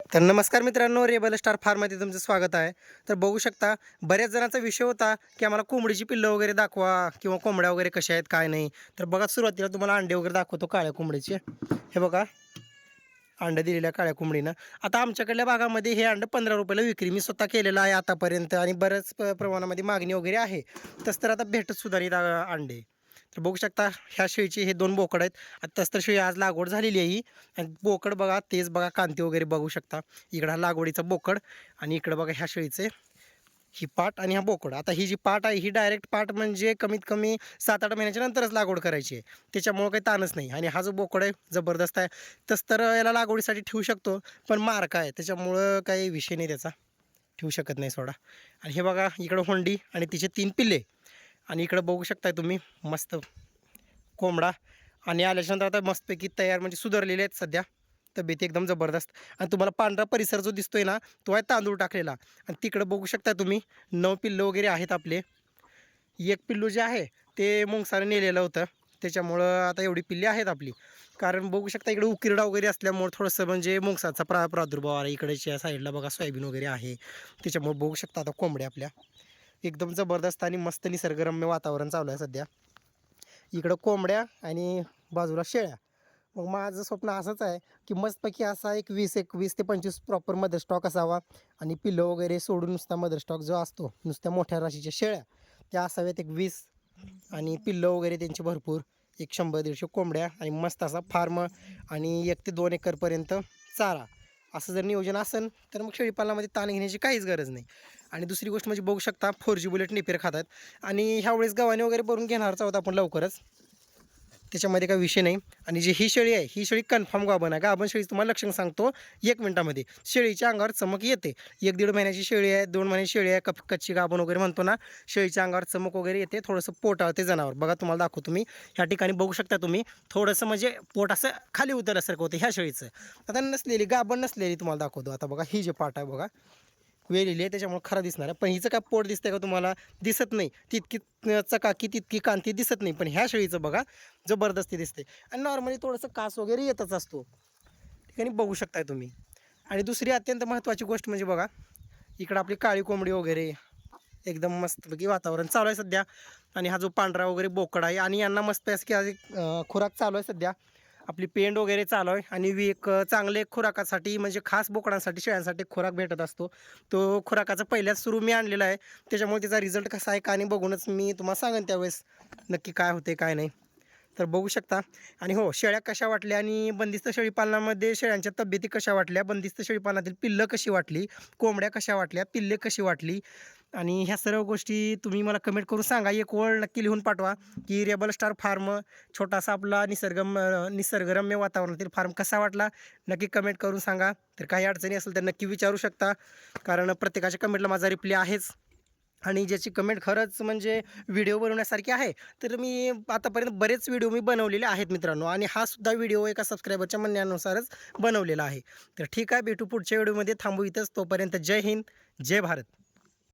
तर नमस्कार मित्रांनो रेबल स्टार फार्ममध्ये तुमचं स्वागत आहे. तर बघू शकता बऱ्याच जणांचा विषय होता की आम्हाला कोंबडीची पिल्लं वगैरे दाखवा किंवा कोंबड्या वगैरे कशा आहेत काय नाही. तर बघा सुरुवातीला तुम्हाला अंडे वगैरे दाखवतो काळ्या कोंबडीचे. हे बघा अंडं दिलेल्या काळ्या कोंबडीनं. आता आमच्याकडल्या भागामध्ये हे अंडं पंधरा रुपयाला विक्री. मी स्वतः केलेलं आहे आतापर्यंत आणि बऱ्याच प्रमाणामध्ये मागणी वगैरे आहे. तसं तर आता भेटत सुद्धा अंडे. तर बघू शकता ह्या शेळीचे हे दोन बोकड आहेत. आता तसं तर शेळी आज लागवड झालेली आहे ही. आणि बोकड बघा तेच बघा कांती वगैरे बघू शकता. इकडं हा लागवडीचा बोकड आणि इकडं बघा ह्या शेळीचे ही पाट आणि हा बोकड. आता ही जी पाट आहे ही डायरेक्ट पाट म्हणजे कमीत कमी सात आठ महिन्याच्या नंतरच लागवड करायची आहे. त्याच्यामुळं काही ताणच नाही. आणि हा जो बोकड आहे जबरदस्त आहे. तस तर याला लागवडीसाठी ठेवू शकतो पण मार्क आहे. त्याच्यामुळं काही विषय नाही त्याचा. ठेवू शकत नाही सोडा. आणि हे बघा इकडं होंडी आणि तिचे तीन पिल्ले. आणि इकडं बघू शकताय तुम्ही मस्त कोंबडा. आणि आल्याच्यानंतर आता मस्तपैकी तयार म्हणजे सुधारलेले आहेत सध्या. तब्येत एकदम जबरदस्त. आणि तुम्हाला पांढरा परिसर जो दिसतोय ना तो आहे तांदूळ टाकलेला. आणि तिकडं बघू शकता तुम्ही नऊ पिल्लं वगैरे आहेत आपले. एक पिल्लू जे आहे ते मुंगसाने नेलेलं होतं. त्याच्यामुळं आता एवढी पिल्ली आहेत आपली. कारण बघू शकता इकडे उकिरडा वगैरे असल्यामुळं थोडंसं म्हणजे मुंगसाचा प्रा प्रादुर्भाव आला. इकडच्या साईडला बघा सोयाबीन वगैरे आहे. त्याच्यामुळे बघू शकता आता कोंबड्या आपल्या. एकदम जबरदस्त आणि मस्त निसर्गरम्य वातावरण चालू आहे सध्या. इकडं कोंबड्या आणि बाजूला शेळ्या. मग माझं स्वप्न असंच आहे की मस्तपैकी असा एक वीस एक वीस ते पंचवीस प्रॉपर मदर स्टॉक असावा आणि पिल्लं वगैरे सोडून नुसता मदर स्टॉक जो असतो नुसत्या मोठ्या राशीच्या शेळ्या त्या असाव्यात एक वीस आणि पिल्लं वगैरे त्यांचे भरपूर एक शंभर दीडशे कोंबड्या आणि मस्त असा फार्म आणि एक ते दोन एकरपर्यंत चारा. असं जर नियोजन असेल तर मग शेळीपालनामध्ये ताण घेण्याची काहीच गरज नाही. आणि दुसरी गोष्ट म्हणजे बघू शकता फोर जी बुलेट निपेर खातात. आणि ह्यावेळेस गव्हाणे वगैरे भरून घेणारच आहोत आपण लवकरच. त्याच्यामध्ये काही विषय नाही. आणि जी ही शेळी आहे ही शेळी कन्फर्म गाभण आहे गाभण शेळी तुम्हाला लक्षण सांगतो एक मिनिटामध्ये. शेळीच्या अंगावर चमक येते. एक दीड महिन्याची शेळी आहे दोन महिन्याची शेळी आहे कप कच्ची गाभण वगैरे म्हणतो ना शेळीच्या अंगावर चमक वगैरे येते. थोडंसं पोटाळते जनावर. बघा तुम्हाला दाखवतो तुम्ही ह्या ठिकाणी बघू शकता तुम्ही. थोडंसं म्हणजे पोट असं खाली उतरल्यासारखं होतं ह्या शेळीचं. आता नसलेली गाभण नसलेली तुम्हाला दाखवतो. आता बघा ही जे पाट आहे बघा. वेलेली आहे त्याच्यामुळे खरा दिसणार आहे. पण हिचं काय पोट दिसतंय का तुम्हाला? दिसत नाही. तितकी चकाकी तितकी कांती दिसत नाही. पण ह्या शेळीचं बघा जबरदस्ती दिसते आणि नॉर्मली थोडंसं कास वगैरे येतच असतो. ठिकाणी बघू शकताय तुम्ही. आणि दुसरी अत्यंत महत्त्वाची गोष्ट म्हणजे बघा इकडं आपली काळी कोंबडी वगैरे एकदम मस्तपैकी वातावरण चालू आहे सध्या. आणि हा जो पांढरा वगैरे बोकडा आहे आणि यांना मस्त की आज खुराक चालू आहे सध्या. आपली पेंड वगैरे चालू आहे आणि वी एक चांगले खुराकासाठी म्हणजे खास बोकडांसाठी शेळ्यांसाठी खुराक भेटत असतो. तो खुराकाचा पहिल्याच सुरू मी आणलेला आहे. त्याच्यामुळे त्याचा रिझल्ट कसा आहे का आणि बघूनच मी तुम्हाला सांगेन त्यावेळेस नक्की काय होते काय नाही. तर बघू शकता. आणि हो शेळ्या कशा वाटल्या आणि बंदिस्त शेळीपालनामध्ये शेळ्यांच्या तब्येती कशा वाटल्या? बंदिस्त शेळीपालनातील पिल्लं कशी वाटली? कोंबड्या कशा वाटल्या? पिल्ले कशी वाटली? आणि ह्या सर्व गोष्टी तुम्ही मला कमेंट करून सांगा. एक ओळ नक्की लिहून पाठवा की रेबल स्टार फार्म छोटासा आपला निसर्गम निसर्गरम्य वातावरणातील फार्म कसा वाटला? नक्की कमेंट करून सांगा. तर काही अडचणी असेल तर नक्की विचारू शकता. कारण प्रत्येकाच्या कमेंटला माझा रिप्लाय आहेच. आणि ज्याची कमेंट खरंच म्हणजे व्हिडिओ बनवण्यासारखी आहे. तर मी आतापर्यंत बरेच व्हिडिओ मी बनवलेले आहेत मित्रांनो. आणि हा सुद्धा व्हिडिओ एका सबस्क्रायबरच्या म्हणण्यानुसारच बनवलेला आहे. तर ठीक आहे भेटू पुढच्या व्हिडिओमध्ये थांबू इथंच. तोपर्यंत जय हिंद जय भारत.